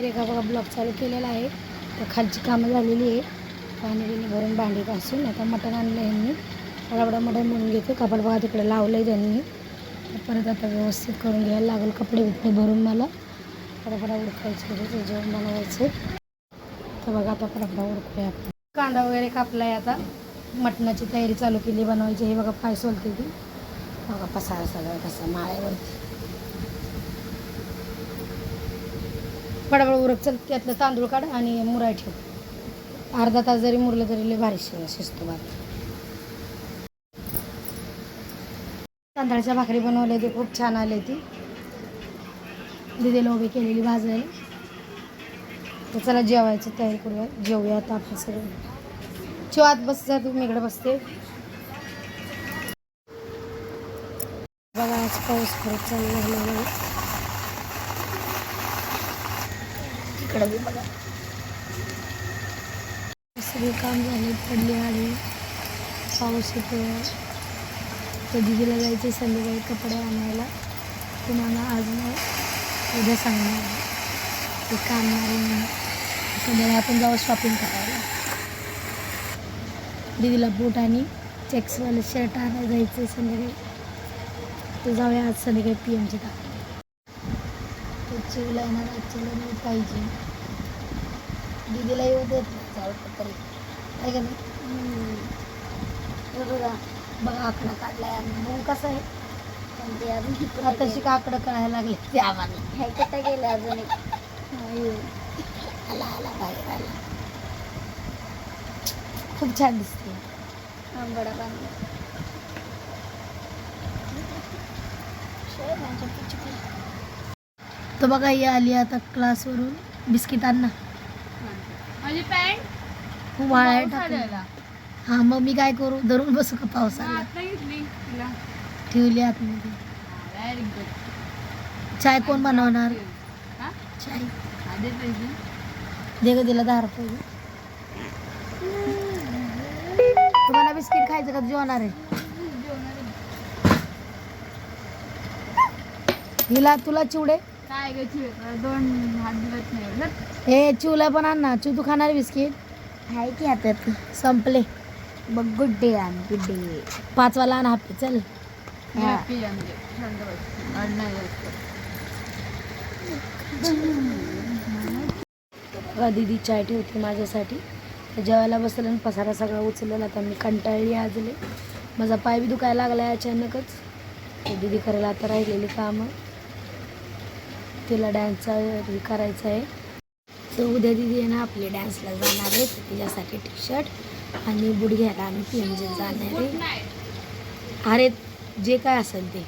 रेखा बघा ब्लॉक चालू केलेला आहे. तर खालची कामं झालेली आहे. पाणी बिणी भरून भांडी घासून आता मटण आणलं यांनी बडाबडा मटण म्हणून घेते कपाट बघा तिकडे लावलं आहे त्यांनी परत आता व्यवस्थित करून घ्यायला लागेल कपडे बिपडे भरून मला. पडापडा उडकायचे जेवण बनवायचे तर बघा आता पडापडा उडकूया आपण. कांदा वगैरे कापला आहे आता. मटणाची तयारी चालू केली बनवायची. हे बघा पाय सोलते ती. बघा पसारा सगळं कसं माळ्यावरती. बडाबड उरक चल त्यातलं तांदूळ काढ आणि मुराय ठेव. अर्धा तास जरी मुरलं तरी लय भारी शिजतो भात. तांदळाच्या भाकरी बनवल्या ते खूप छान आले ती. दिदीला उभी केलेली भाजायला तर चला जेवायची तयारी करूया जेवूया आता आपण सगळं. चिव आत बस जा तुम्ही इकडे बसते. बघा आज पाऊस खरंच चालला लागलेला आहे इकडे बी बघा. सगळे काम झाले पडली आणि पाऊस येतो. तर दिदीला जायचं संध्याकाळी कपडे आणायला. तुम्हाला आज नाही उद्या सांगणार ते काम नाही संध्याकाळी आपण जाऊ शॉपिंग करायला. दिदीला बूट आणि चेक्सवाले शर्ट आणायला जायचं संध्याकाळी. तर जाऊया आज संध्याकाळी पी एमच्या दाखवा चिवला येणार ॲक्च्युली नाही पाहिजे. दीदीला येऊ देत जाऊ तरी. आहे का नाही? हे बघा बघा आकडा काढलाय मग कसं आहे? पण ते अजून शिका आकडं कळायला लागले. ते आम्हाला. हे कुठं गेलं अजून एक? आला आला बाहेर आला. खूप छान दिसते. आंबडा बांधला. तर बघा ही आली आता क्लासवरून. बिस्किट आण ना. माझी पॅन्ट? खूप वाळाय टाकून. हा मग मी काय करू? धरून बसू का पावसाला आता घेतली तिला. ठेवली आतमध्ये. चाय कोण बनवणार? हा? चाय. आधी पाहिजे. दे ग दिला दहा रुपये तुम्हाला बिस्किट खायचं का? जेवणार आहे. हिला तुला चिवडे? काय ग चिव दोन हात नाही. हे चिवला पण आण ना. चिव तू खाणार बिस्किट? आहे की हातात संपले. बघ गुड डे आण गुड डे पाचवाला आण हापी चल. मी हा. happy आहे म्हणजे. शांत बस. रड नाही जास्त. बघा दिदी चाय ठेवते माझ्यासाठी. तर जेवायला बसलं आणि पसारा सगळा उचलला. आता मी कंटाळली आजले. माझा पाय बी दुखायला लागला अचानकच. तर दिदी करायला आता राहिलेली कामं. तिला डान्सचा करायचं आहे. तर उद्या दिदी आहे ना आपली डान्सला जाणार आहे. तिच्यासाठी टी शर्ट आणि बूट घ्यायला आम्ही पी एम जाणार आहे. अरे जे काय असेल ते.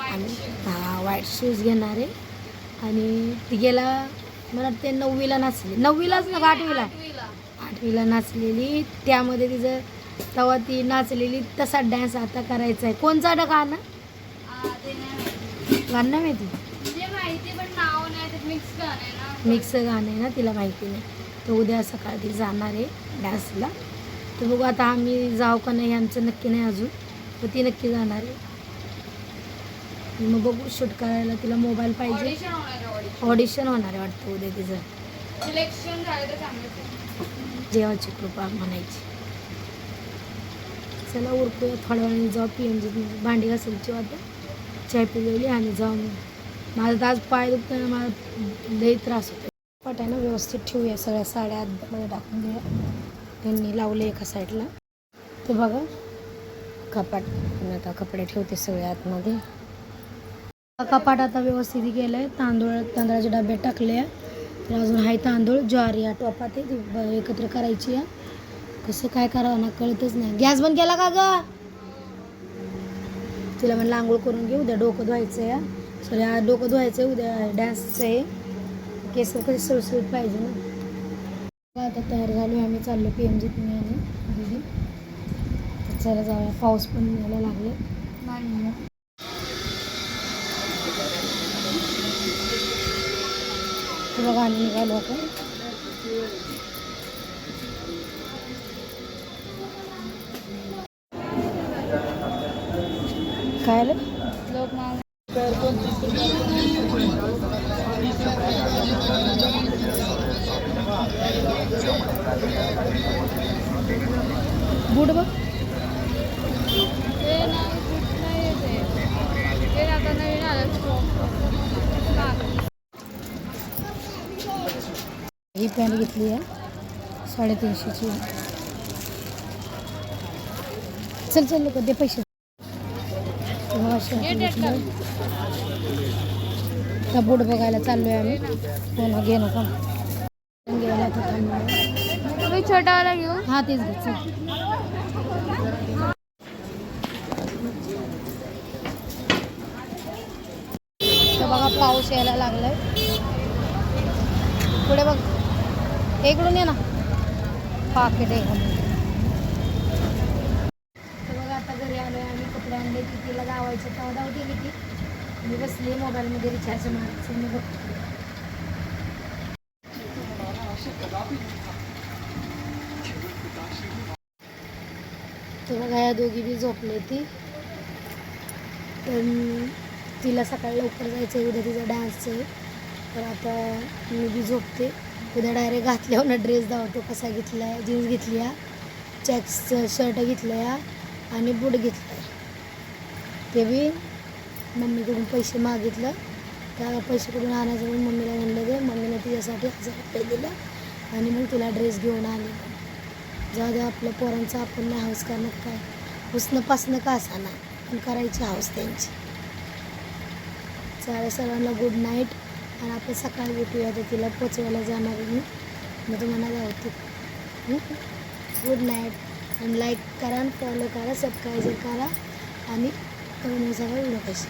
आम्ही हा व्हाईट शूज घेणार आहे. आणि ती गेला मला वाटते नववीला नाचली नववीलाच ना आठवीला? आठवीला नाचलेली. त्यामध्ये तिचं तेव्हा ती नाचलेली. तसा डॅन्स आता करायचा आहे. कोणचा डा गाणं आ, ते नाही माहिती. गाणं माहिती. मिक्स गाणं आहे ना तिला माहिती नाही. तर उद्या सकाळी ती जाणार आहे डान्सला तर बघू आता आम्ही जाऊ का नाही आमचं नक्की नाही अजून. तर ती नक्की जाणार आहे. मग बघू शूट करायला तिला मोबाईल पाहिजे. ऑडिशन होणार आहे वाटतं उद्या तिचं. सिलेक्शन देवाची कृपा म्हणायची. चला उरकूया थोड्या वेळाने जाऊ पी एम जी भांडी घासायची आता चाय पिलेली आणि जाऊ माझा तर आज पाय दुखताना मला लई त्रास होतो पटायला व्यवस्थित ठेवूया सगळ्या साड्या आतमध्ये टाकून देऊया. त्यांनी लावले एका साईडला. ते बघा कपाट आता कपडे ठेवते सगळे आतमध्ये. कपाट आता व्यवस्थित केलं आहे तांदूळ तांदळाचे डबे टाकले आहे. तर अजून आहे तांदूळ ज्वारी या टोपात आहे. ती ब- एकत्र करायची आहे. कसं काय करावं ना कळतच नाही. गॅस बंद केला का ग? तिला म्हणलं आंघोळ करून घेऊ उद्या डोकं धुवायचं आहे सॉरी आज डोकं धुवायचं आहे उद्या डान्सचं आहे केस कधी सुरसुरीत पाहिजे ना. आता तयार झालो आम्ही चाललो पी एम जीत मी आणि दिदी चला जाऊया. पाऊस पण यायला लागले नाही तर बघा आम्ही निघालो आपण काय आलं लोक नाव बूट बघ. ही पॅन्ट घेतली आहे. साडेतीनशेची. चल चल लोक दे पैसे. हे बूट बघायला चाललोय आम्ही. हो ना. घे नको घ्यायला थांबलो तुम्ही छोटावाला घेऊ? हा तेच घे बघा पाऊस यायला लागलाय. पुढे बघ. इकडून ये ना. पाकिट आहे बघा आता घरी आलोय आम्ही. कपडे आणले की तिला गावायचं तेव्हा धाव दिली ती मी बसली मोबाईलमध्ये रिचार्ज मारायचं. मी बघ. तर बघा या दोघी बी झोपले ती पण तिला सकाळी लवकर जायचं आहे उद्या तिचा डान्सचं आहे. तर आता मी बी झोपते. उद्या डायरेक्ट घातल्यावर ना ड्रेस धावतो कसा घेतला आहे जीन्स घेतली या चॅक्सचं शर्ट घेतलं या आणि बूट घेतलं आहे ते बी मम्मीकडून पैसे मागितलं. त्या पैसेकडून आणायचं म्हणून मम्मीला म्हणलं दे मम्मीने तिच्यासाठी हजार रुपये दिलं आणि मग तिला ड्रेस घेऊन आले. जाऊ द्या आपल्या पोरांचं आपण नाही हौस करणार काय? हुसणं पासणं का असाना पण करायची हौस त्यांची. चालेल सर्वांना गुड नाईट आणि आपण सकाळी भेटूया तर तिला पोचवायला जाणार मी मग तुम्हाला धावते गुड नाईट आणि लाईक करा फॉलो करा सबस्क्राईब करा. आणि सगळं व्हिडिओ कशी.